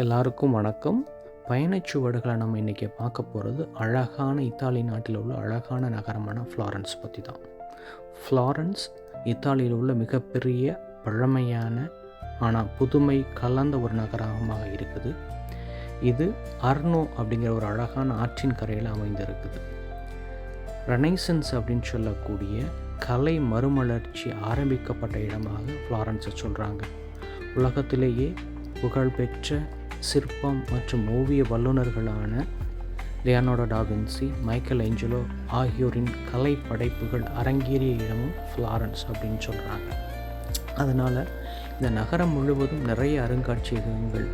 எல்லாருக்கும் வணக்கம். பயணச்சுவடுகளை நம்ம இன்றைக்கி பார்க்க போகிறது அழகான இத்தாலி நாட்டில் உள்ள அழகான நகரமான ஃப்ளாரன்ஸ் பற்றி தான். ஃப்ளாரன்ஸ் இத்தாலியில் உள்ள மிகப்பெரிய பழமையான ஆனால் புதுமை கலந்த ஒரு நகரமாக இருக்குது. இது அர்னோ அப்படிங்கிற ஒரு அழகான ஆற்றின் கரையில் அமைந்திருக்குது. ரெனைசன்ஸ் அப்படின்னு சொல்லக்கூடிய கலை மறுமலர்ச்சி ஆரம்பிக்கப்பட்ட இடமாக ஃப்ளாரன்ஸை சொல்கிறாங்க உலகத்திலேயே புகழ்பெற்ற சிற்பம் மற்றும் ஓவிய வல்லுநர்களான லியானோடோ டாவின்சி மைக்கேல் ஏஞ்சலோ ஆகியோரின் கலை படைப்புகள் அரங்கேறிய இடமும் ஃப்ளாரன்ஸ் அப்படின்னு சொல்கிறாங்க அதனால் இந்த நகரம் முழுவதும் நிறைய அருங்காட்சியகங்கள்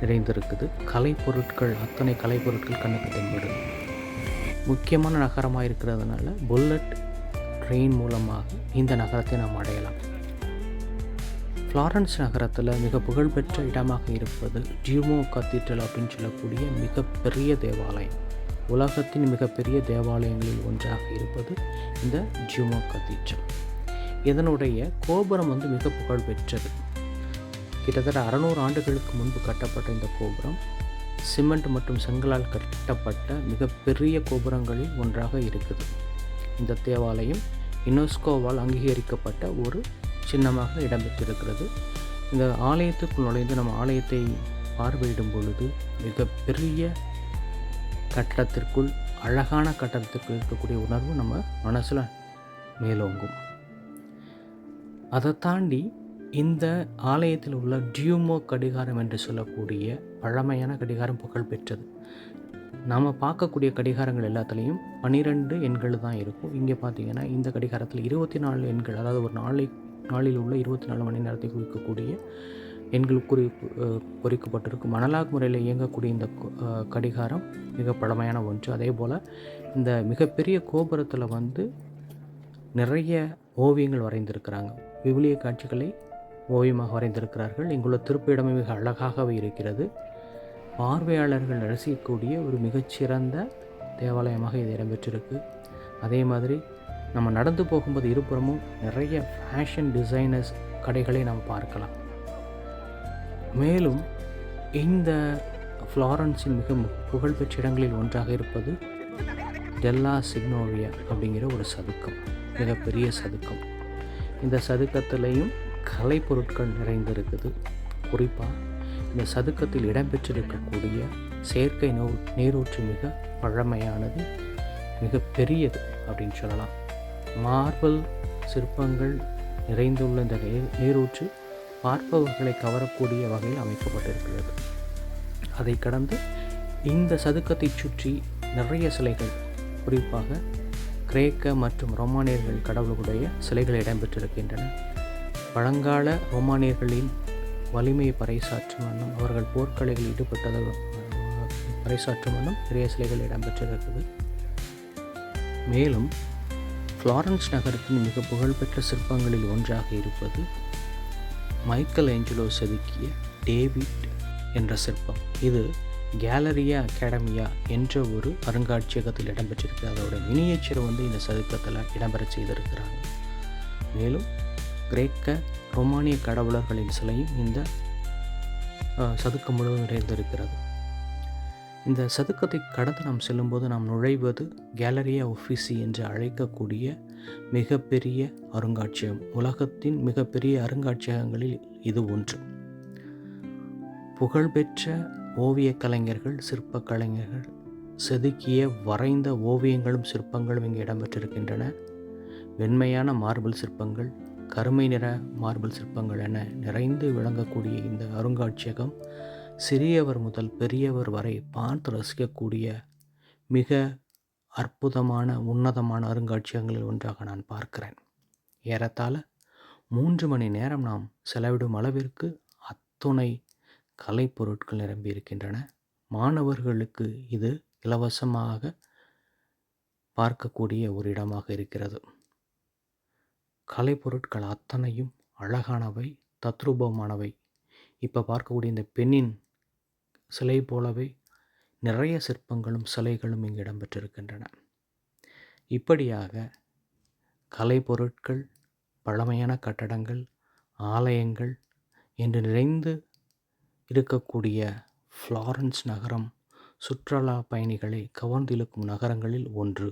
நிறைந்திருக்குது. கலைப்பொருட்கள் அத்தனை கலைப்பொருட்கள் கண்ணுக்கு தென்படுது முக்கியமான நகரமாக இருக்கிறதுனால புல்லட் ட்ரெயின் மூலமாக இந்த நகரத்தை நாம் அடையலாம். ஃப்ளாரன்ஸ் நகரத்தில் மிக புகழ்பெற்ற இடமாக இருப்பது டியூமோ கத்தீட்ரல் அப்படின்னு சொல்லக்கூடிய மிகப்பெரிய தேவாலயம். உலகத்தின் மிகப்பெரிய தேவாலயங்களில் ஒன்றாக இருப்பது இந்த டியூமோ கத்தீட்ரல். இதனுடைய கோபுரம் வந்து மிக புகழ்பெற்றது. கிட்டத்தட்ட அறநூறு ஆண்டுகளுக்கு முன்பு கட்டப்பட்ட இந்த கோபுரம் சிமெண்ட் மற்றும் செங்கலால் கட்டப்பட்ட மிகப்பெரிய கோபுரங்களில் ஒன்றாக இருக்குது. இந்த தேவாலயம் யுனெஸ்கோவால் அங்கீகரிக்கப்பட்ட ஒரு சின்னமாக இடம்பெற்றிருக்கிறது. இந்த ஆலயத்துக்குள் நுழைந்து நம்ம ஆலயத்தை பார்வையிடும் பொழுது மிகப்பெரிய கட்டடத்திற்குள் அழகான கட்டடத்திற்குள் இருக்கக்கூடிய உணர்வு நம்ம மனசில் மேலோங்கும். அதை தாண்டி இந்த ஆலயத்தில் உள்ள டியூமோ கடிகாரம் என்று சொல்லக்கூடிய பழமையான கடிகாரம் புகழ்பெற்றது நாம் பார்க்கக்கூடிய கடிகாரங்கள் எல்லாத்துலேயும் பன்னிரெண்டு எண்கள் தான் இருக்கும். இங்கே பார்த்தீங்கன்னா இந்த கடிகாரத்தில் இருபத்தி நாலு எண்கள் அதாவது ஒரு நாளை நாளில் உள்ள இருபத்தி நாலு மணி நேரத்தை குறிக்கக்கூடிய எண்கள் குறி பொறிக்கப்பட்டிருக்கும் மணலாக் முறையில் இயங்கக்கூடிய இந்த கடிகாரம் மிக பழமையான ஒன்று. அதே போல் இந்த மிகப்பெரிய கோபுரத்தில் வந்து நிறைய ஓவியங்கள் வரைந்திருக்கிறாங்க. விவிலிய காட்சிகளை ஓவியமாக வரைந்திருக்கிறார்கள். இங்குள்ள திருப்பிடமே மிக அழகாகவே இருக்கிறது. பார்வையாளர்கள் ரசிக்கக்கூடிய ஒரு மிகச்சிறந்த தேவாலயமாக இது இடம்பெற்றிருக்கு. அதே மாதிரி நம்ம நடந்து போகும்போது இருபுறமும் நிறைய ஃபேஷன் டிசைனர்ஸ் கடைகளை நாம் பார்க்கலாம். மேலும் இந்த ஃப்ளாரன்ஸின் மிக புகழ்பெற்ற இடங்களில் ஒன்றாக இருப்பது டெல்லா சிக்னோவியா அப்படிங்கிற ஒரு சதுக்கம் மிகப்பெரிய சதுக்கம். இந்த சதுக்கத்திலையும் கலைப்பொருட்கள் நிறைந்திருக்குது. குறிப்பாக இந்த சதுக்கத்தில் இடம்பெற்றிருக்கக்கூடிய செயற்கை நோ நீரூற்று மிக பழமையானது மிக பெரியது அப்படின்னு சொல்லலாம். மார்பல் சிற்பங்கள் நிறைந்துள்ள இந்த நீர் நீரூற்று பார்ப்பவர்களை கவரக்கூடிய வகையில் அமைக்கப்பட்டிருக்கிறது. அதை கடந்து இந்த சதுக்கத்தை சுற்றி நிறைய சிலைகள் குறிப்பாக கிரேக்க மற்றும் ரோமானியர்கள் கடவுளுடைய சிலைகள் இடம்பெற்றிருக்கின்றன. பழங்கால ரோமானியர்களின் வலிமையை பறைசாற்றும் வண்ணம் அவர்கள் போர்க்கலைகளில் ஈடுபட்டதை பறைசாற்றும் வண்ணம் நிறைய சிலைகள் இடம்பெற்றிருக்கிறது. மேலும் ஃப்ளாரன்ஸ் நகரத்தின் மிக புகழ்பெற்ற சிற்பங்களில் ஒன்றாக இருப்பது மைக்கேல் ஏஞ்சலோ செதுக்கிய டேவிட் என்ற சிற்பம். இது கேலரியா அகாடமியா என்ற ஒரு அருங்காட்சியகத்தில் இடம்பெற்றிருக்கு. அதோட மினியேச்சர் வந்து இந்த சதுக்கத்தில் இடம்பெற செய்திருக்கிறாங்க. மேலும் கிரேக்க ரொமானிய கடவுளர்களின் சிலையும் இந்த சதுக்கம் முழுவதும் நிறைந்திருக்கிறது. இந்த சதுக்கத்தை கடந்து நாம் செல்லும்போது நாம் நுழைவது கேலரியா ஒஃபிசி என்று அழைக்கக்கூடிய மிகப்பெரிய அருங்காட்சியகம் உலகத்தின் மிகப்பெரிய அருங்காட்சியகங்களில் இது ஒன்று. புகழ்பெற்ற ஓவிய கலைஞர்கள் சிற்ப கலைஞர்கள் செதுக்கிய வரைந்த ஓவியங்களும் சிற்பங்களும் இங்கே இடம்பெற்றிருக்கின்றன. வெண்மையான மார்பிள் சிற்பங்கள் கருமை நிற மார்பிள் சிற்பங்கள் என நிறைந்து விளங்கக்கூடிய இந்த அருங்காட்சியகம் சிறியவர் முதல் பெரியவர் வரை பார்த்து ரசிக்கக்கூடிய மிக அற்புதமான உன்னதமான அருங்காட்சியகங்களில் ஒன்றாக நான் பார்க்கிறேன். ஏறத்தாழ மூன்று மணி நேரம் நாம் செலவிடும் அளவிற்கு அத்துணை கலைப்பொருட்கள் நிரம்பி இருக்கின்றன. மாணவர்களுக்கு இது இலவசமாக பார்க்கக்கூடிய ஒரு இடமாக இருக்கிறது. கலைப்பொருட்கள் அத்தனையும் அழகானவை தத்ரூபமானவை. இப்போ பார்க்கக்கூடிய இந்த பெண்ணின் சிலை போலவே நிறைய சிற்பங்களும் சிலைகளும் இங்கு இடம்பெற்றிருக்கின்றன. இப்படியாக கலைப்பொருட்கள் பழமையான கட்டடங்கள் ஆலயங்கள் என்று நிறைந்து இருக்கக்கூடிய ஃப்ளாரன்ஸ் நகரம் சுற்றுலா பயணிகளை கவர்ந்திழுக்கும் நகரங்களில் ஒன்று.